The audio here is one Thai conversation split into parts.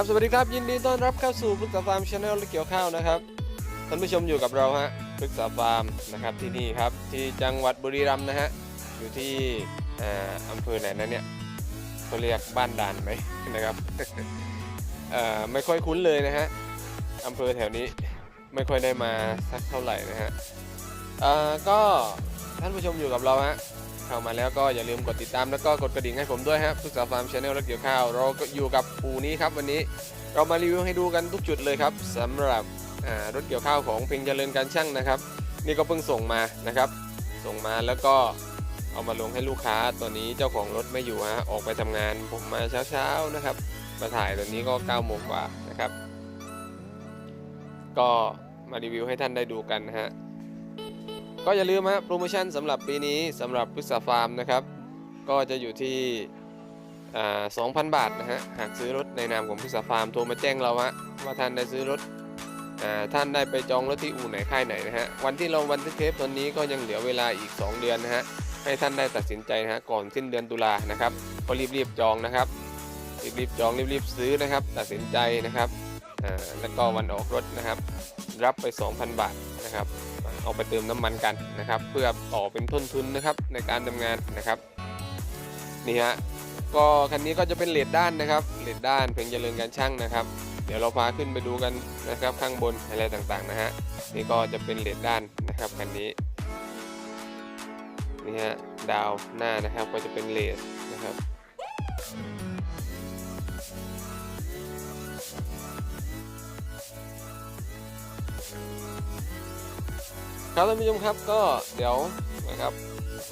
ครับสวัสดีครับ ยินดีต้อนรับเข้าสู่ปรึกษาฟาร์มชาแนลและเกี่ยวข้าวนะครับท่านผู้ชมอยู่กับเราฮะปรึกษาฟาร์มนะครับที่นี่ครับที่จังหวัดบุรีรัมย์นะฮะอยู่ที่อ่าอำเภอไหนนะเนี่ยเขาเรียกบ้านด่านไหมนะครับเอ่อไม่ค่อยคุ้นเลยนะฮะอำเภอแถวนี้ไม่ค่อยได้มาสักเท่าไหร่นะฮะอ่อก็ท่านผู้ชมอยู่กับเราฮะ เข้ามาแล้วก็อย่าลืมกดติดตามแล้วก็กดกระดิ่งให้ผมด้วยครับปรึกษาฟาร์มชาแนลและเกี่ยวข้าว เราก็อยู่กับปูนี้ครับวันนี้เรามารีวิวให้ดูกันทุกจุดเลยครับสำหรับรถเกี่ยวข้าวของเพ็งเจริญการช่างนะครับ นี่ก็เพิ่งส่งมานะครับ ส่งมาแล้วก็เอามาลงให้ลูกค้าตอนนี้เจ้าของรถไม่อยู่ฮะออกไปทำงานผมมาเช้าๆนะครับ มาถ่ายตอนนี้ก็9โมงกว่านะครับ ก็มารีวิวให้ท่านได้ดูกันนะฮะ ก็อย่าลืมฮะโปรโมชั่นสำหรับปีนี้สำหรับพฤกษาฟาร์มนะครับ ก็จะอยู่ที่อ่า2,000บาทนะฮะหากซื้อรถในนามของพฤกษาฟาร์มโทรมาแจ้งเราฮะว่าท่านได้ซื้อรถท่านได้ไปจองรถที่อู่ไหนค่ายไหนนะฮะวันที่เราวันที่เทปตอนนี้ก็ยังเหลือเวลาอีก 2 เดือนนะฮะให้ท่านได้ตัดสินใจนะฮะก่อนสิ้นเดือนตุลานะครับก็รีบๆจองนะครับรีบๆจองรีบๆซื้อนะครับ ตัดสินใจนะครับแล้วก็วันออกรถนะครับ รับไป 2,000 บาทนะครับ เอาไปเติมน้ำมันกันนะครับ เพื่อต่อเป็นต้นทุนนะครับในการทำงานนะครับนี่ฮะก็คันนี้ก็จะเป็นเลดด้านนะครับเลดด้านเพียงเจริญการช่างนะครับ เดี๋ยวเราพาขึ้นไปดูกันนะครับข้างบนอะไรต่างๆนะฮะนี่ก็จะเป็นเลดด้านนะครับคันนี้นี่ฮะดาวหน้านะครับก็จะเป็นเลดนะครับ ครับท่านผู้ชมครับก็เดี๋ยวนะครับ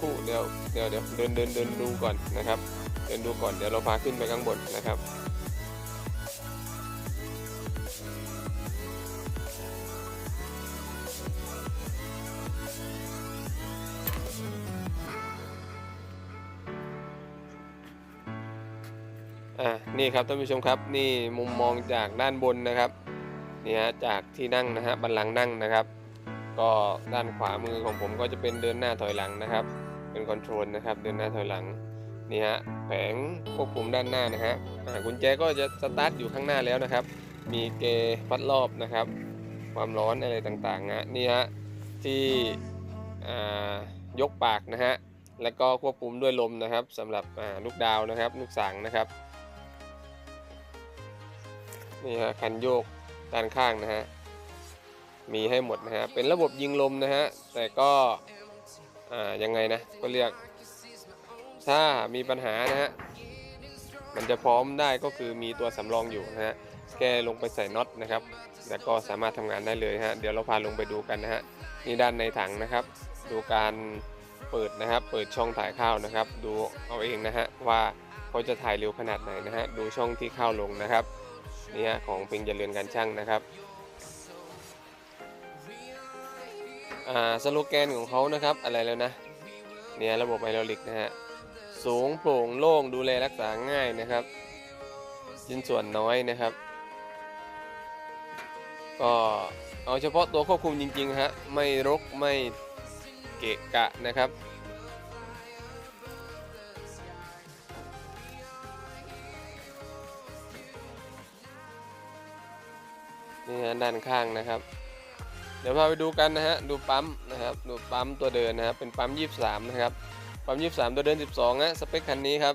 คู่เดี๋ยวเดี๋ยวเดี๋ยวเดินเดินเดินดูก่อนนะครับ เดินดูก่อนเดี๋ยวเราพาขึ้นไปข้างบนนะครับอ่านี่ครับท่านผู้ชมครับนี่มุมมองจากด้านบนนะครับนี่ฮะจากที่นั่งนะฮะบันลังนั่งนะครับ ก็ด้านขวามือของผมก็จะเป็นเดินหน้าถอยหลังนะครับ เป็นคอนโทรลนะครับ เดินหน้าถอยหลังนี่ฮะแผงควบคุมด้านหน้านะฮะกุญแจก็จะสตาร์ทอยู่ข้างหน้าแล้วนะครับ มีเกพัดรอบนะครับ ความร้อนอะไรต่างๆนะนี่ฮะที่ยกปากนะฮะแล้วก็ควบคุมด้วยลมนะครับสำหรับลูกดาวนะครับลูกสังนะครับนี่ฮะคันโยกด้านข้างนะฮะ มีให้หมดนะฮะ เป็นระบบยิงลมนะฮะ แต่ก็อ่ายังไงนะ ก็เรียก ถ้ามีปัญหานะฮะ มันจะพร้อมได้ก็คือมีตัวสำรองอยู่นะฮะแค่ลงไปใส่น็อตนะครับ แล้วก็สามารถทำงานได้เลยฮะ เดี๋ยวเราพาลงไปดูกันนะฮะ นี่ด้านในถังนะครับ ดูการเปิดนะครับ เปิดช่องถ่ายข้าวนะครับ ดูเอาเองนะฮะว่าเขาจะถ่ายเร็วขนาดไหนนะฮะ ดูช่องที่ข้าวลงนะครับ นี่ฮะของเพ็งเจริญการช่างนะครับ สโลแกนของเขานะครับอะไรแล้วนะเนี่ยระบบไฮดรอลิกนะฮะสูงโปร่งโล่งดูแลรักษาง่ายนะครับชิ้นส่วนน้อยนะครับ ก็เอาเฉพาะตัวควบคุมจริงๆฮะไม่รกไม่เกะกะนะครับนี่ฮะด้านข้างนะครับ เดี๋ยวพาไปดูกันนะฮะ ดูปั๊มนะครับ ดูปั๊มตัวเดินนะครับ เป็นปั๊ม 23 นะครับ ปั๊ม 23 ตัวเดิน 12นะสเปคคันนี้ครับ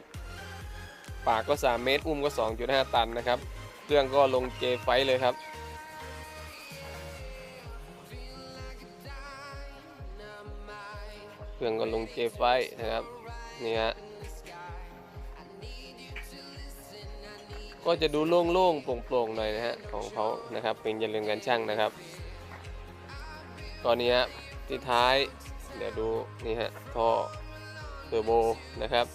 ปากก็ 3 เมตร อุ้มก็ 2.5 ตันนะครับ เครื่องก็ลงเจไฟเลยครับ เครื่องก็ลงเจไฟนะครับ นี่ฮะ ก็จะดูโล่งๆโปร่งๆหน่อยนะฮะของเขานะครับ เป็นเจริญการช่างนะครับ ตอนนี้ฮะที่ท้าย เดี๋ยวดูนี่ฮะท่อเทอร์โบนะครับ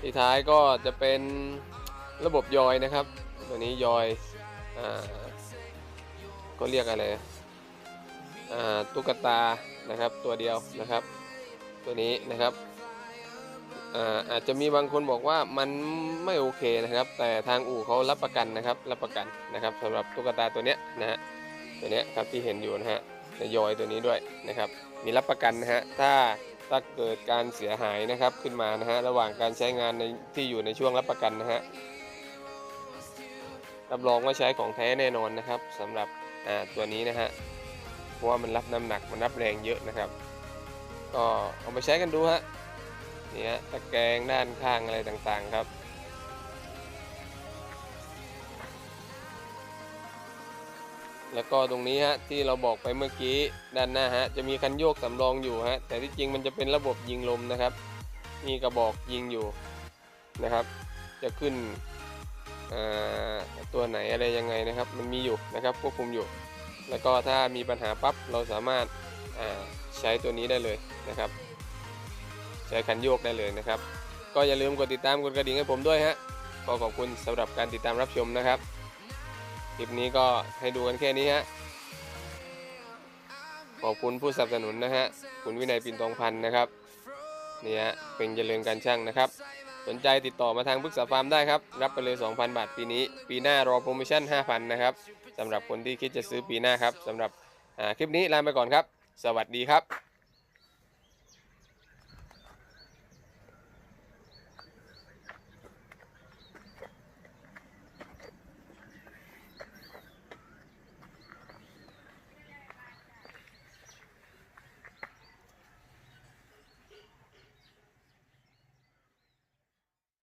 ที่ท้ายก็จะเป็นระบบยอยนะครับ ตัวนี้ยอยอ่าก็เรียกอะไรอ่าตุ๊กตานะครับตัวเดียวนะครับ ตัวนี้นะครับอาอาจจะมีบางคนบอกว่ามันไม่โอเคนะครับ แต่ทางอู่เขารับประกันนะครับ รับประกันนะครับสำหรับตุ๊กตาตัวเนี้ยนะฮะตัวเนี้ยครับที่เห็นอยู่นะฮะ นยอยตัวนี้ด้วยนะครับ มีรับประกันนะฮะถ้าถ้าเกิดการเสียหายนะครับขึ้นมานะฮะระหว่างการใช้งานในที่อยู่ในช่วงรับประกันนะฮะรับรองว่าใช้ของแท้แน่นอนนะครับสำหรับอ่าตัวนี้นะฮะเพราะว่ามันรับน้ำหนักมันรับแรงเยอะนะครับ ก็เอาไปใช้กันดูฮะนี่ฮะตะแกรงด้านข้างอะไรต่างๆครับ แล้วก็ตรงนี้ฮะที่เราบอกไปเมื่อกี้ด้านหน้าฮะจะมีคันโยกสำรองอยู่ฮะแต่ที่จริงมันจะเป็นระบบยิงลมนะครับ มีกระบอกยิงอยู่นะครับ จะขึ้นตัวไหนอะไรยังไงนะครับ มันมีอยู่นะครับควบคุมอยู่ แล้วก็ถ้ามีปัญหาปั๊บเราสามารถาใช้ตัวนี้ได้เลยนะครับ ใช้คันโยกได้เลยนะครับ ก็อย่าลืมกดติดตามกดกระดิ่งให้ผมด้วยฮะก็ขอบคุณสำหรับการติดตามรับชมนะครับ คลิปนี้ก็ให้ดูกันแค่นี้ฮะ ขอบคุณผู้สนับสนุนนะฮะ คุณวินัยปินทองพันธ์นะครับ นี่ฮะ เป็นเจริญการช่างนะครับ สนใจติดต่อมาทางพึกษาฟาร์มได้ครับ รับไปเลย 2,000 บาทปีนี้ ปีหน้ารอโปรโมชั่น 5,000 นะครับสำหรับคนที่คิดจะซื้อปีหน้าครับสำหรับคลิปนี้ลาไปก่อนครับ สวัสดีครับ